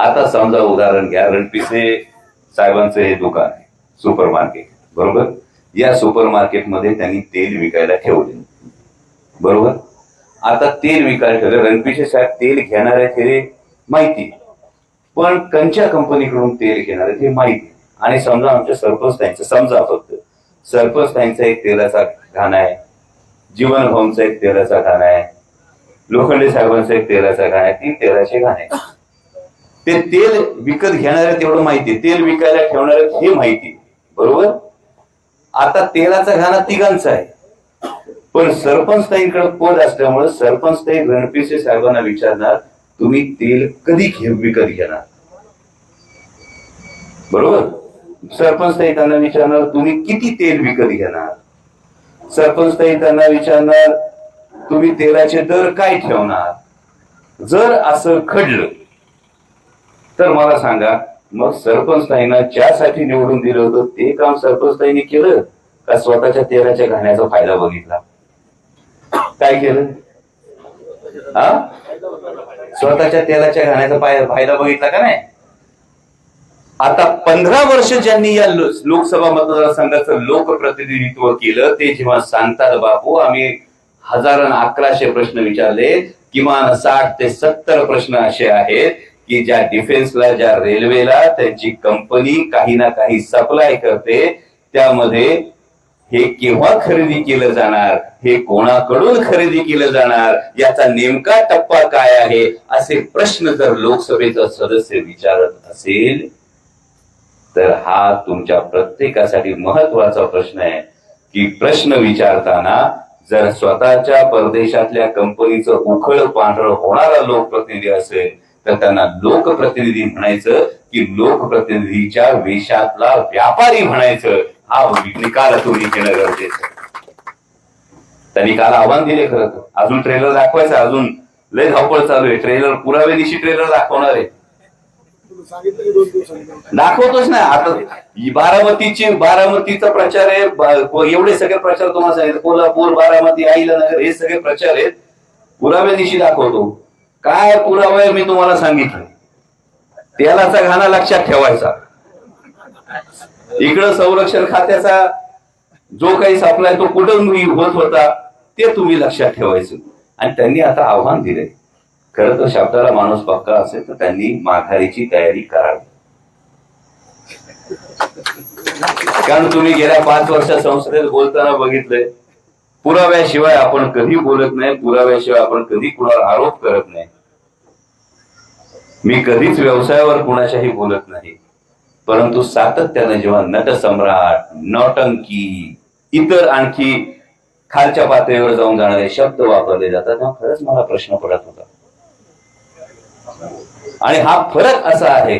आता समजा उदाहरण घ्या. रणपिसे साहेबांचं हे दुकान आहे सुपर मार्केट. बरोबर? या सुपर मार्केटमध्ये त्यांनी तेल विकायला ठेवले. बरोबर? आता तेल विकायला ठेवलं. रणपिसे साहेब तेल घेणारे ते माहिती. पण कंच्या कंपनीकडून तेल घेणारे ते माहिती. आणि समजा आमच्या सरपंच त्यांचं समजा फक्त. सरपंच त्यांचा एक तेलाचा घाण आहे. जीवन होमचा एक तेलाचा घाणा आहे. लोखंडे साहेबांचा एक तेलाचा घाण आहे. तीन तेलाचे घाण आहे ते तेल विकत घेणारे तेवढं माहिती तेल विकायला ठेवणारे हे माहिती बरोबर? आता तेलाचा घाणा तिघांचा आहे. पण सरपंच ताईकडे पद असल्यामुळे सरपंच ताई रणपिसे साहेबांना विचारणार तुम्ही तेल कधी घे विकत घेणार? बरोबर? सरपंच ताई त्यांना विचारणार तुम्ही किती तेल विकत घेणार? सरपंच ताई त्यांना विचारणार तुम्ही तेलाचे दर काय ठेवणार? जर असं खडलं तर मला सांगा मग सरपंचताईनं ज्यासाठी निवडून दिलं होतं ते काम सरपंचताईने केलं? का स्वतःच्या तेलाच्या घाण्याचा फायदा बघितला? काय केलं? हा? स्वतःच्या तेलाच्या घाण्याचा फायदा बघितला का नाही? आता पंधरा वर्ष ज्यांनी या लोकसभा मतदारसंघाचं लोकप्रतिनिधित्व केलं ते जेव्हा सांगतात बापू आम्ही हजार अकराशे प्रश्न विचारले किमान साठ ते सत्तर प्रश्न असे आहेत की ज्या डिफेन्सला ज्या रेल्वेला त्यांची कंपनी काही ना काही सप्लाय करते त्यामध्ये हे केव्हा खरेदी केलं जाणार हे कोणाकडून खरेदी केलं जाणार याचा नेमका टप्पा काय आहे असे प्रश्न जर लोकसभेचा सदस्य विचारत असेल तर हा तुमच्या प्रत्येकासाठी महत्त्वाचा प्रश्न आहे. की प्रश्न विचारताना जर स्वतःच्या परदेशातल्या कंपनीचं उखळ पांढरं होणारा लोकप्रतिनिधी असेल तर त्यांना लोकप्रतिनिधी म्हणायचं की लोकप्रतिनिधीच्या वेशातला व्यापारी म्हणायचं. हा निकाल तुम्ही घेणं गरजेचं त्यांनी काल आव्हान दिले खरं तर. अजून ट्रेलर दाखवायचं अजून. लय धावपळ चालू आहे. ट्रेलर पुरावे दिवशी ट्रेलर दाखवणार आहे. दाखवतोच ना. आता बारामतीची बारामतीचा प्रचार आहे. एवढे सगळे प्रचार तुम्हाला सांगितले. कोल्हापूर बारामती आईलानगर हे सगळे प्रचार आहेत. पुराव्या दिवशी दाखवतो. काय पुरावे मी तुम्हाला सांगितले? तेलाचा घाणा लक्षात ठेवायचा. इकडं संरक्षण खात्याचा जो काही सप्लाय तो कुठून होत होता ते तुम्ही लक्षात ठेवायचं. आणि त्यांनी आता आव्हान दिले खरं तर शब्दाला माणूस पक्का असेल तर त्यांनी माघारीची तयारी करावी. कारण तुम्ही गेल्या पाच वर्षात संसदेत बोलताना बघितलंय पुराव्याशिवाय आपण कधी बोलत नाही पुराव्याशिवाय आपण कधी कुणावर आरोप करत नाही. मी कधीच व्यवसायावर कुणाच्याही बोलत नाही. परंतु सातत्याने जेव्हा नटसम्राट नौटंकी इतर आणखी खालच्या पातळीवर जाऊन जाणारे शब्द वापरले जातात तेव्हा खरंच मला प्रश्न पडत होता. आणि हा फरक असा आहे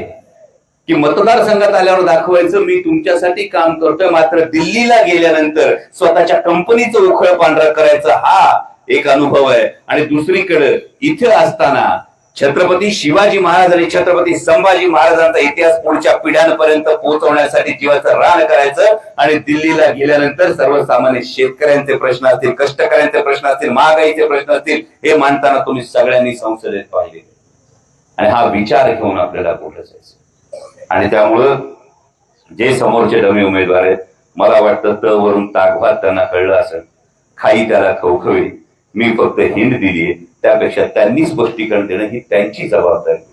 की मतदारसंघात आल्यावर दाखवायचं मी तुमच्यासाठी काम करतोय. मात्र दिल्लीला गेल्यानंतर स्वतःच्या कंपनीचं उखळ पांढरा करायचा हा एक अनुभव आहे. आणि दुसरीकडे इथे असताना छत्रपती शिवाजी महाराज आणि छत्रपती संभाजी महाराजांचा इतिहास पुढच्या पिढ्यांपर्यंत पोहोचवण्यासाठी जीवाचं रान करायचं आणि दिल्लीला गेल्यानंतर सर्वसामान्य शेतकऱ्यांचे प्रश्न असतील कष्टकऱ्यांचे प्रश्न असतील महागाईचे प्रश्न असतील हे मानताना तुम्ही सगळ्यांनी संसदेत पाहिले. आणि हा विचार घेऊन आपल्याला पुढे जायचं आणि त्यामुळं जे समोरचे डमी उमेदवार आहेत मला वाटतं त वरून ताकभात त्यांना कळलं असेल. खाई त्याला खवखवी. मी फक्त हिंड दिलीये. त्यापेक्षा त्यांनी स्पष्टीकरण देणं ही त्यांची जबाबदारी.